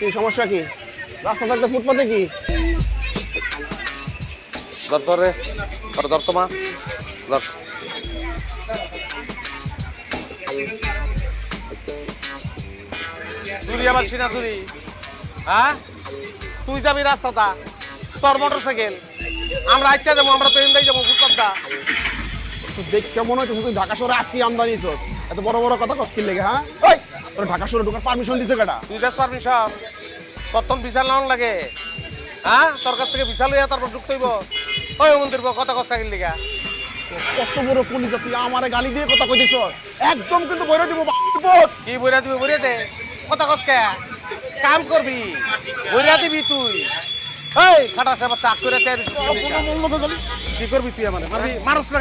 কি সমস্যা কি? রাস্তা থাকতে ফুটপাতে কি? ধর ধর রে ধর ধর তো মা ধর। চুরি আবার সিনা চুরি হ্যাঁ? তুই যাবি রাস্তাটা তোর মোটর সাইকেল আমরা আইটা যাব আমরা তো এমদাই যাব ফুটপাতটা। দেখ কেমন হইতেছে তুই ঢাকা শহরে আজকে আমদানি এত বড় বড় কথা কস্কিল লেগে হ্যাঁ? ওই! তোর ঢাকা শহরে ঢোকার পারমিশন দিছে কেটা তুই যাস পারমিশন প্রথম বিশাল নাম লাগে। হ্যাঁ? তোর কাছ থেকে বিশাল হইয়া তারপর ঢুকতে হইব। ওই মন্দির কথা কথা সাইকেল লিগা। কত বড় পুলিশ তুই আমারে গালি দিয়ে কথা কইতেছ? একদম কিন্তু বইরে দিব কি বইরা দিবি বইরা দে। কথা কসকে কাম করবি? বইরা দিবি তুই? এই খাটা সাহেব চাক করে চাই কি করবি তুই আমার? মারবি? মানুষ না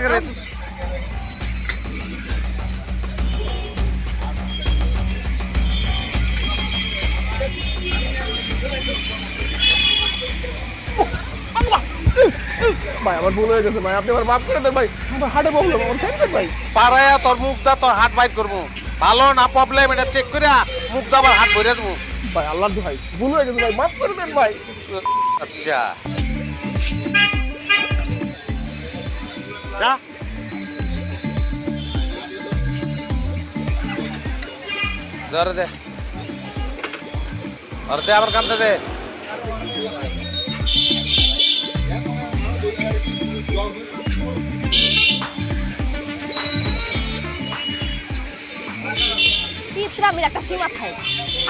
ভাই আমার ভুল হয়ে গেছে ভাই আপনি আমার মাফ করে দেন ভাই। আমার হাটে প্রবলেম আমার সাইড ভাই। পাড়ায়া তোর মুখ দা তোর হাত বাইট করব। ভালো না প্রবলেম এটা চেক করে মুখ দা আবার হাত ভরে দেবো। ভাই আল্লাহ ভাই ভুল হয়ে গেছে ভাই মাফ করে দেন ভাই। আচ্ছা। যা। ধরে দে। আর দে আবার কান্দে দে। পিতরামির একটা সীমা থাকে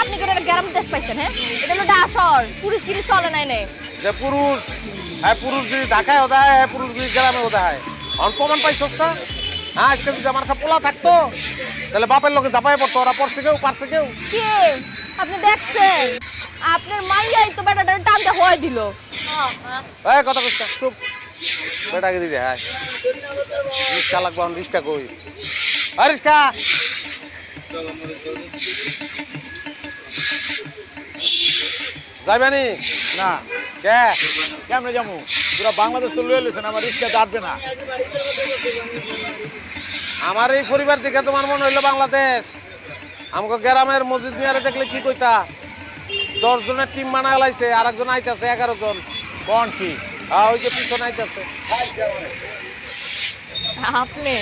আপনি কি একটা গ্রাম দেশ পাইছেন হ্যাঁ? এটা হলো ডাসর পুলিশ গিরি চলে নাই নে। যে পুরুষ হ্যাঁ পুরুষ যদি ঢাকায় ওদা হয় হ্যাঁ পুরুষ যদি গ্রামে ওদা হয় অন প্রমাণ পাইছস না? হ্যাঁ আজকে যদি আমার একটা পোলা থাকতো তাহলে বাপের লোকে জাপাই পড়তো ওরা পড়ছে কেউ পারছে কেউ? কে? আপনি দেখছেন? আপনার মাইয়াই তো বেটাটার টানতে হয়ে দিল। এই কথা কইছ চুপ। বেটাকে দিদি হ্যাঁ। রিক্সা লাগবো রিক্সা কই? আর রিক্সা! যাইবানি? না। কে? কেমনে যাব পুরা বাংলাদেশ তো লয়ে লেছেন আমার রিক্সা দাঁড়বে না। আমার এই পরিবার থেকে তোমার মনে হইল বাংলাদেশ। আমাকে গ্রামের মসজিদ মিয়ারে দেখলে কি কইতা? দশ জনের টিম বানা লাইছে আর একজন আইতাছে এগারো জন। কোন কি হ্যাঁ ওই যে পিছনে আইতাছে। আপনি?